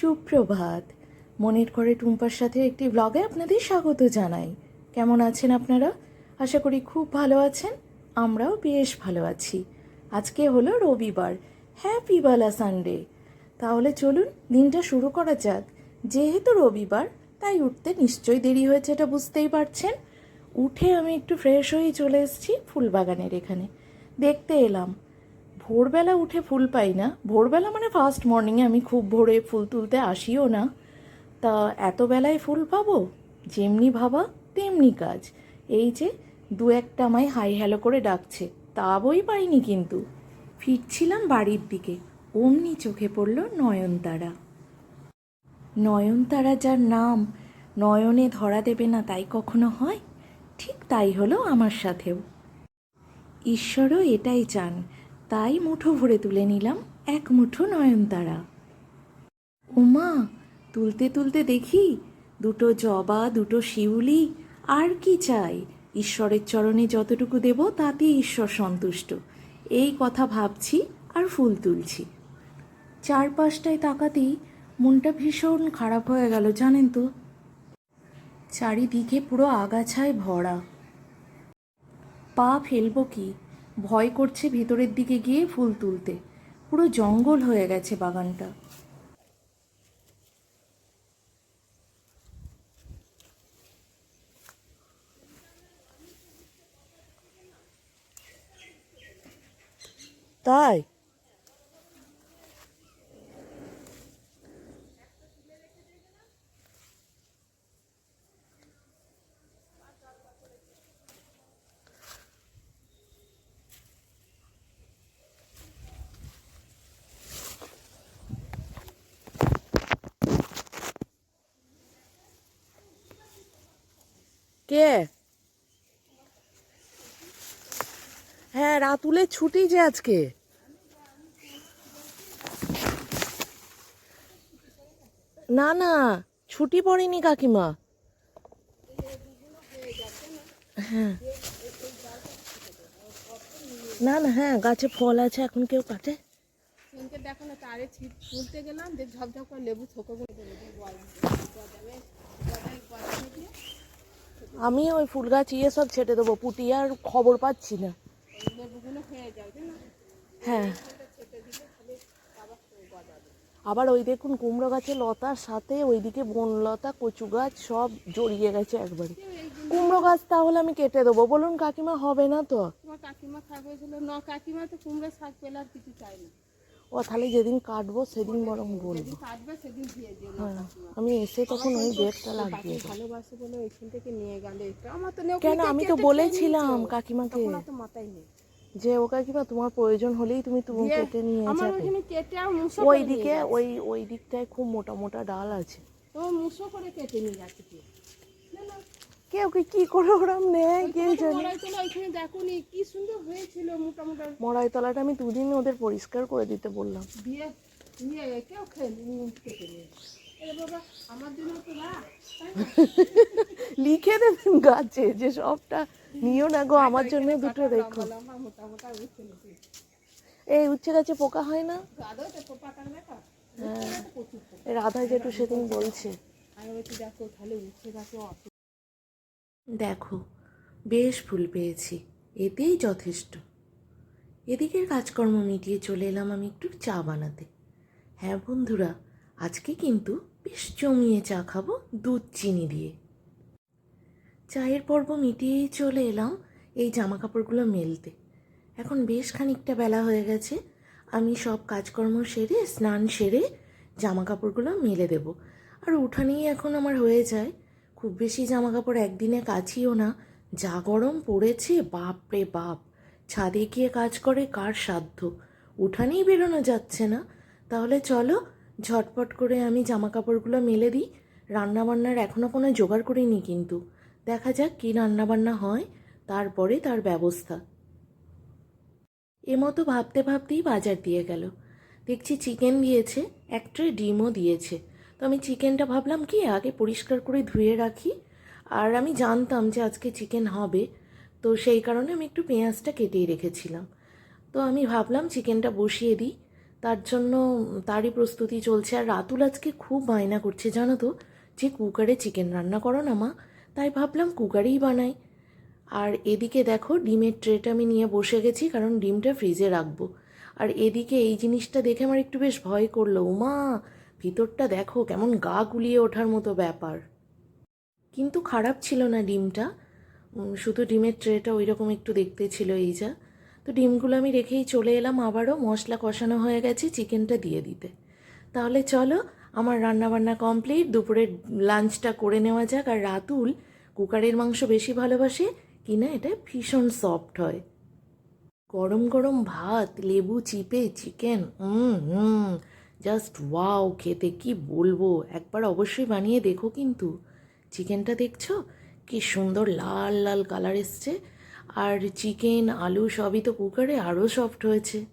সুপ্রভাত। মনের করে টুম্পার সাথে একটি ব্লগে আপনাদের স্বাগত জানাই। কেমন আছেন আপনারা? আশা করি খুব ভালো আছেন। আমরাও বেশ ভালো আছি। আজকে হলো রবিবার। হ্যাপি বালা সানডে তাহলে চলুন, দিনটা শুরু করা যাক। যেহেতু রবিবার, তাই উঠতে নিশ্চয়ই দেরি হয়েছে এটা বুঝতেই পারছেন। উঠে আমি একটু ফ্রেশ হয়ে চলে এসেছি ফুলবাগানের এখানে। দেখতে এলাম। ভোরবেলা উঠে ফুল পাই না। ভোরবেলা মানে ফার্স্ট মর্নিংয়ে আমি খুব ভোরে ফুল তুলতে আসিও না। তা এত বেলায় ফুল পাবো? যেমনি ভাবা, তেমনি কাজ। এই যে দু একটা আমায় হাই হ্যালো করে ডাকছে, তা বই পাইনি কিন্তু। ফিরছিলাম বাড়ির দিকে, অমনি চোখে পড়ল নয়নতারা। নয়নতারা যার নাম, নয়নে ধরা দেবে না তাই কখনো হয়? ঠিক তাই হলো আমার সাথেও। ঈশ্বরও এটাই চান তাই মুঠো ভরে তুলে নিলাম এক মুঠো নয়নতারা। উমা তুলতে তুলতে দেখি দুটো জবা, দুটো শিউলি, আর কি চাই? ঈশ্বরের চরণে যতটুকু দেব তাতেই ঈশ্বর সন্তুষ্ট। এই কথা ভাবছি আর ফুল তুলছি। চারপাশটায় তাকাতেই মনটা ভীষণ খারাপ হয়ে গেল, জানেন তো? চারিদিকে পুরো আগাছায় ভরা। পা ফেলব কি? ভয় করছে ভেতরের দিকে গিয়ে ফুল তুলতে। পুরো জঙ্গল হয়ে গেছে বাগানটা। তাই? কে? হ্যাঁ রাতুলের ছুটি যে আজকে। না না, ছুটি পড়েনি কাকিমা। হ্যাঁ। না না হ্যাঁ গাছে ফল আছে, এখন কেউ কাটে? দেখো না, তারে ছিট তুলতে গেলাম, যে ঝপঝপ করে লেবু থোকো করে দেবো যে গলা গজাবে গজায় গজাবে দিয়ে আমি ওই ফুল গাছ ইয়ে সব ছেটে দেবো, পুটি আর খবর পাচ্ছি না। হয়ে। আবার ওই দেখুন কুমড়ো গাছের লতার সাথে ওইদিকে বনলতা, কচু গাছ সব জড়িয়ে গেছে একবারে। কুমড়ো গাছ তাহলে আমি কেটে দেবো। বলুন কাকিমা, হবে না তো? কাকিমা খাবে ন, কাকিমা তো কুমড়ো শাক পেলে আর কিছু চাই না। ও তাহলে যেদিন কাটবো সেদিন বরং বলব। হ্যাঁ আমি এসে তখন ওই বেগটা লাগিয়ে ভালোবাসে বলে ওইখান থেকে নিয়ে গেলে আমার তো কেন? আমি তো বলেছিলাম কাকিমাকে। তো মাথায় নেই। যে ও কাকিমা তোমার প্রয়োজন হলেই তুমি তুমি কেটে নিয়ে যাবে। মুসো ওই দিকে ওই ওই দিকটায় খুব মোটা মোটা ডাল আছে। তোমার মুসো করে কেটে নিয়ে যাচ্ছে কেউ কি কি করে ওরম নেয় কে জানে? দেখুনি কি সুন্দর হয়েছিল মোটা মোটা মরাই তলাটা আমি দুদিন ওদের পরিষ্কার করে দিতে বললাম। দিয়ে নিয়ে। কেউ খেয়ে? লিখে দেবেন গাছে যে সবটা নিও না গো আমার জন্য দুটো রেখো এই উচ্ছে গাছে পোকা হয় না? হ্যাঁ। রাধা জেঠু সেদিন বলছে। আমি বলছি দেখো তাহলে উঠছে গাছে অত দেখো, বেশ ফুল পেয়েছি, এতেই যথেষ্ট। এদিকের কাজকর্ম মিটিয়ে চলে এলাম আমি একটু চা বানাতে। হ্যাঁ বন্ধুরা, আজকে কিন্তু বেশ জমিয়ে চা খাব দুধ চিনি দিয়ে। চায়ের পর্ব মিটিয়েই চলে এলাম এই জামা কাপড়গুলো মেলতে। এখন বেশ খানিকটা বেলা হয়ে গেছে, আমি সব কাজকর্ম সেরে, স্নান সেরে জামা কাপড়গুলো মেলে দেব। আর উঠানেই এখন আমার হয়ে যায় খুব বেশি জামা কাপড় একদিনে কাচিও না। যা গরম পড়েছে, বাপ রে বাপ। ছাদে গিয়ে কাজ করে কার সাধ্য? উঠানেই বেরোনো যাচ্ছে না। তাহলে চলো, ঝটপট করে আমি জামা কাপড়গুলো মেলে দিই। রান্নাবান্নার এখনও কোনো জোগাড় করিনি কিন্তু। দেখা যাক কী রান্নাবান্না হয়, তারপরে তার ব্যবস্থা। এমতো ভাবতে ভাবতেই বাজার দিয়ে গেল। দেখছি চিকেন দিয়েছে এক ট্রে ডিমও দিয়েছে। তো আমি চিকেনটা ভাবলাম কি, আগে পরিষ্কার করে ধুয়ে রাখি। আর আমি জানতাম যে আজকে চিকেন হবে, তো সেই কারণে আমি একটু পেঁয়াজটা কেটেই রেখেছিলাম। তো আমি ভাবলাম চিকেনটা বসিয়ে দিই। তার জন্য তারই প্রস্তুতি চলছে। আর রাতুল আজকে খুব বায়না করছে, জানো তো, যে কুকারে চিকেন রান্না করো না মা, তাই ভাবলাম কুকারেই বানাই। আর এদিকে দেখো, ডিমের ট্রেটা আমি নিয়ে বসে গেছি, কারণ ডিমটা ফ্রিজে রাখব। আর এদিকে এই জিনিসটা দেখে আমার একটু বেশ ভয় করল মা ভিতরটা দেখো কেমন গা গুলিয়ে ওঠার মতো ব্যাপার। কিন্তু খারাপ ছিল না ডিমটা। শুধু ডিমের ট্রেটা ওই রকম একটু দেখতে ছিল এই যা। তো ডিমগুলো আমি রেখেই চলে এলাম আবারও, মশলা কষানো হয়ে গেছে চিকেনটা দিয়ে দিতে। তাহলে চলো, আমার রান্নাবান্না কমপ্লিট, দুপুরের লাঞ্চটা করে নেওয়া যাক। আর রাতুল কুকারের মাংস বেশি ভালোবাসে, কিনা এটা ভীষণ সফট হয়। গরম গরম ভাত, লেবু, চিপে, চিকেন হুম হুম। জাস্ট ওয়াও খেতে কি বলব? একবার অবশ্যই বানিয়ে দেখো কিন্তু। চিকেনটা দেখছ? কি সুন্দর লাল লাল কালার এসছে। আর চিকেন আলু সবই তো কুকারে আরও সফট হয়েছে।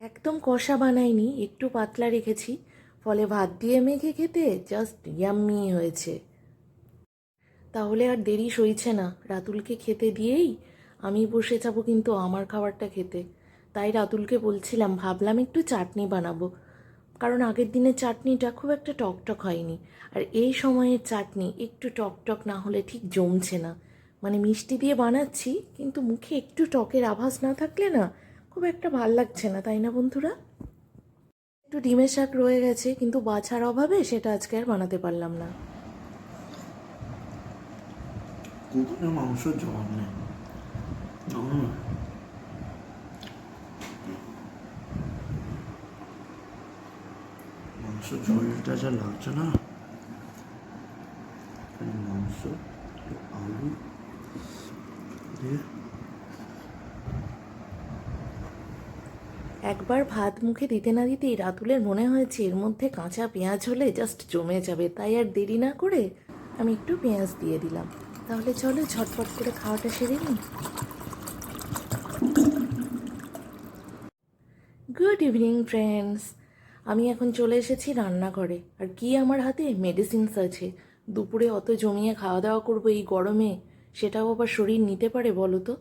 একদম কষা বানাইনি, একটু পাতলা রেখেছি। ফলে ভাত দিয়ে মেখে খেতে জাস্ট ইয়াম্মি হয়েছে। তাহলে আর দেরি সইছে না। রাতুলকে খেতে দিয়েই আমি বসে যাব কিন্তু আমার খাবারটা খেতে। তাই রাতুলকে বলছিলাম, ভাবলাম একটু চাটনি বানাবো। কারণ আগের দিনের চাটনিটা খুব একটা টকটক হয়নি। আর এই সময়ের চাটনি একটু টকটক না হলে ঠিক জমছে না। মানে মিষ্টি দিয়ে বানাচ্ছি, কিন্তু মুখে একটু টকের আভাস না থাকলে না খুব একটা ভালো লাগছে না, তাই না বন্ধুরা? একটু ডিমের শাক রয়ে গেছে, কিন্তু বাছার অভাবে সেটা আজকে আর বানাতে পারলাম না। মাংস জবাব নেই। মাংস, ঝোলটা যা লাগছে না। মাংস আলু দিয়ে। একবার ভাত মুখে দিতে না দিতেই রাতুলের মনে হয়েছে, এর মধ্যে কাঁচা পেঁয়াজ হলে জাস্ট জমে যাবে, তাই আর দেরি না করে আমি একটু পেঁয়াজ দিয়ে দিলাম। তাহলে চলো ঝটপট করে খাওয়াটা সেরে নিই। গুড ইভিনিং ফ্রেন্ডস আমি এখন চলে এসেছি রান্নাঘরে। আর কি আমার হাতে? মেডিসিনস আছে। দুপুরে অত জমিয়ে খাওয়া দাওয়া করব এই গরমে, সেটাও আবার শরীর নিতে পারে বলো তো?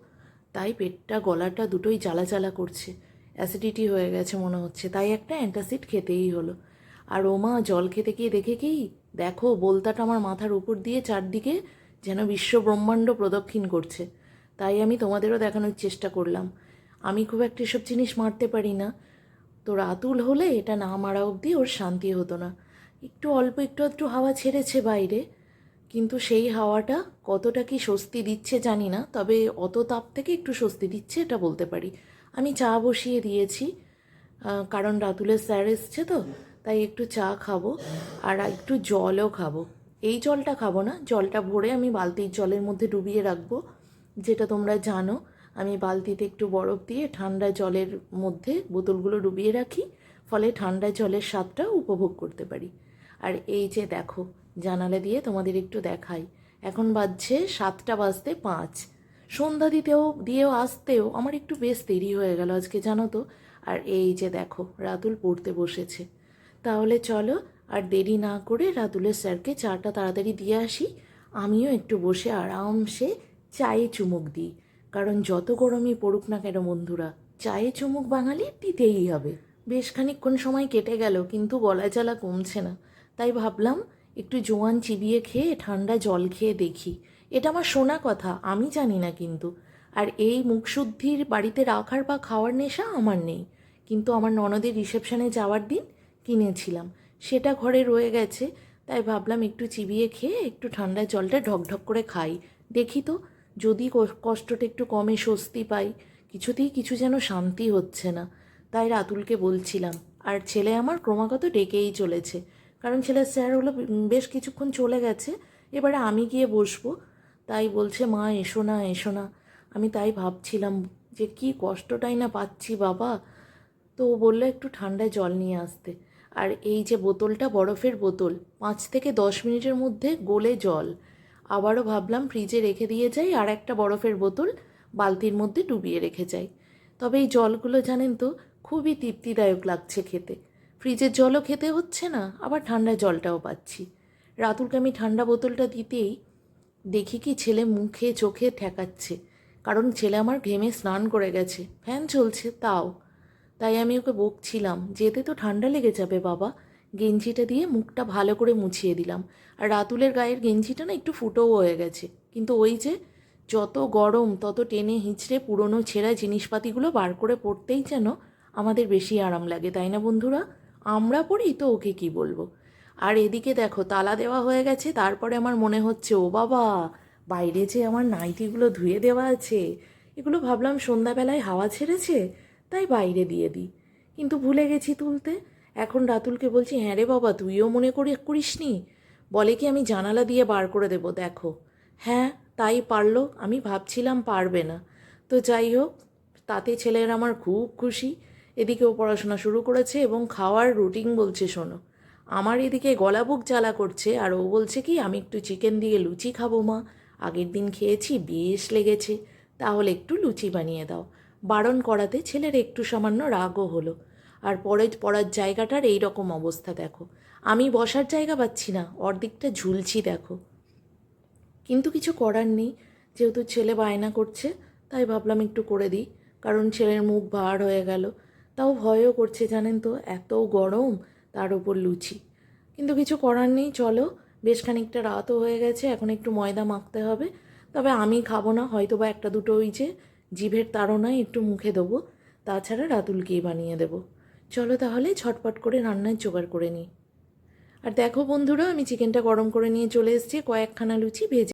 তাই পেটটা, গলাটা দুটোই জ্বালা জ্বালা করছে। অ্যাসিডিটি হয়ে গেছে মনে হচ্ছে। তাই একটা অ্যান্টাসিড খেতেই হলো। আর ওমা, জল খেতে গিয়ে দেখে কি? দেখো, বলতাটা আমার মাথার উপর দিয়ে চারদিকে যেন বিশ্ব ব্রহ্মাণ্ড প্রদক্ষিণ করছে। তাই আমি তোমাদেরও দেখানোর চেষ্টা করলাম। আমি খুব একটা এসব জিনিস মারতে পারি না। তো রাতুল হলে এটা না মারা অবধি ওর শান্তি হতো না। একটু অল্প একটু একটু হাওয়া ছেড়েছে বাইরে, কিন্তু সেই হাওয়াটা কতটা কি স্বস্তি দিচ্ছে জানি না, তবে অত তাপ থেকে একটু স্বস্তি দিচ্ছে এটা বলতে পারি। আমি চা বসিয়ে দিয়েছি কারণ রাতুলের স্যার এসছে তো, তাই একটু চা খাব আর একটু জলও খাব। এই জলটা খাব না, জলটা ভরে আমি বালতির জলের মধ্যে ডুবিয়ে রাখব, যেটা তোমরা জানো। আমি বালতিতে একটু বরফ দিয়ে ঠান্ডা জলের মধ্যে বোতলগুলো ডুবিয়ে রাখি, ফলে ঠান্ডা জলের স্বাদটা উপভোগ করতে পারি। আর এই যে দেখো, জানালা দিয়ে তোমাদের একটু দেখাই। এখন বাজছে সাতটা বাজতে পাঁচ। সন্ধ্যা দিতেও, দিয়েও আসতেও আমার একটু বেশ দেরি হয়ে গেল আজকে, জানো তো? আর এই যে দেখো, রাতুল পড়তে বসেছে। তাহলে চলো, আর দেরি না করে রাতুলের স্যারকে চাটা তাড়াতাড়ি দিয়ে আসি। আমিও একটু বসে আরামসে চায়ে চুমুক দিই। কারণ যত গরমই পড়ুক না কেন বন্ধুরা, চায়ে চুমুক বাঙালি দিতেই হবে। বেশ খানিকক্ষণ সময় কেটে গেল, কিন্তু গলা জ্বালা কমছে না। তাই ভাবলাম, একটু জোয়ান চিবিয়ে খেয়ে ঠান্ডা জল খেয়ে দেখি। এটা আমার শোনা কথা, আমি জানি না কিন্তু। আর এই মুখশুদ্ধির বাড়িতে রাখার বা খাওয়ার নেশা আমার নেই। কিন্তু আমার ননদের রিসেপশনে যাওয়ার দিন কিনেছিলাম। সেটা ঘরে রয়ে গেছে, তাই ভাবলাম একটু চিবিয়ে খেয়ে একটু ঠান্ডা জলটা ঢকঢক করে খাই। দেখি তো যদি কষ্টটা একটু কমে স্বস্তি পাই, কিছুতেই কিছু যেন শান্তি হচ্ছে না। তাই রাতুলকে বলছিলাম, আর ছেলে আমার ক্রমাগত ডেকেই চলেছে। কারণ ছেলের স্যার হলো বেশ কিছুক্ষণ চলে গেছে, এবারে আমি গিয়ে বসবো। তাই বলছে, মা, এসো না এসো না। আমি তাই ভাবছিলাম যে, কি কষ্টটাই না পাচ্ছি বাবা। তো ও বলল, একটু ঠান্ডায় জল নিয়ে আসতে। আর এই যে বোতলটা, বরফের বোতল, পাঁচ থেকে দশ মিনিটের মধ্যে গলে জল। আবারও ভাবলাম ফ্রিজে রেখে দিয়ে যাই আর একটা বরফের বোতল বালতির মধ্যে ডুবিয়ে রেখে যাই। তবে এই জলগুলো জানেন তো, খুবই তৃপ্তিদায়ক লাগছে খেতে। ফ্রিজের জলও খেতে হচ্ছে না, আবার ঠান্ডা জলটাও পাচ্ছি। রাতুলকে আমি ঠান্ডা বোতলটা দিতেই দেখি কি ছেলে মুখে চোখে ঠেকাচ্ছে, কারণ ছেলে আমার ঘেমে স্নান করে গেছে। ফ্যান চলছে, তাও। তাই আমি ওকে বকছিলাম, যেতে তো ঠান্ডা লেগে যাবে বাবা। গেঞ্জিটা দিয়ে মুখটা ভালো করে মুছিয়ে দিলাম। আর রাতুলের গায়ের গেঞ্জিটা না একটু ফুটোও হয়ে গেছে। কিন্তু ওই যে যত গরম, তত টেনে হিঁচড়ে পুরনো ছেঁড়া জিনিসপাতিগুলো বার করে পড়তেই যেন আমাদের বেশি আরাম লাগে, তাই না বন্ধুরা? আমরা পড়ি তো ওকে কি বলব? আর এদিকে দেখো, তালা দেওয়া হয়ে গেছে, তারপরে আমার মনে হচ্ছে, ও বাবা, বাইরে যে আমার নাইটিগুলো ধুয়ে দেওয়া আছে, এগুলো ভাবলাম সন্ধ্যাবেলায় হাওয়া ছেড়েছে, তাই বাইরে দিয়ে দিই। কিন্তু ভুলে গেছি তুলতে এখন রাতুলকে বলছি হ্যাঁ রে বাবা, তুইও মনে করে করিস নি বলে কি আমি জানালা দিয়ে বার করে দেবো, দেখো। হ্যাঁ তাই পারল, আমি ভাবছিলাম পারবে না। তো যাই হোক, তাতে ছেলের আমার খুব খুশি। এদিকেও পড়াশোনা শুরু করেছে এবং খাওয়ার রুটিন বলছে, শোনো। আমার এদিকে গলা বুক জ্বালা করছে, আর ও বলছে কি, আমি একটু চিকেন দিয়ে লুচি খাব মা। আগের দিন খেয়েছি, বেশ লেগেছে। তাহলে একটু লুচি বানিয়ে দাও। বারণ করাতে ছেলের একটু সামান্য রাগও হলো। আর পরে পড়ার জায়গাটার এই রকম অবস্থা দেখো। আমি বসার জায়গা পাচ্ছি না, অর্ধেকটা ঝুলছি দেখো। কিন্তু কিছু করার নেই, যেহেতু ছেলে বায়না করছে, তাই ভাবলাম একটু করে দিই, কারণ ছেলের মুখ ভার হয়ে গেল। তাও ভয়ও করছে, জানেন তো, এত গরম, তার উপর লুচি। কিন্তু কিছু করার নেই, চলো, বেশ খানিকটা রাতও হয়ে গেছে, এখন একটু ময়দা মাখতে হবে। তবে আমি খাব না হয়তো বা একটা দুটো ওই যে, জিভের তাড়নায় একটু মুখে দেবো, তাছাড়া রাতুলকেই বানিয়ে দেবো। চলো তাহলে ঝটপট করে রান্নার জোগাড় করে নিই। আর দেখো বন্ধুরা, আমি চিকেনটা গরম করে নিয়ে চলে এসেছি, কয়েকখানা লুচি ভেজে